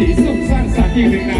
สีสุขสร้างสรรค์อีกหนึ่นะ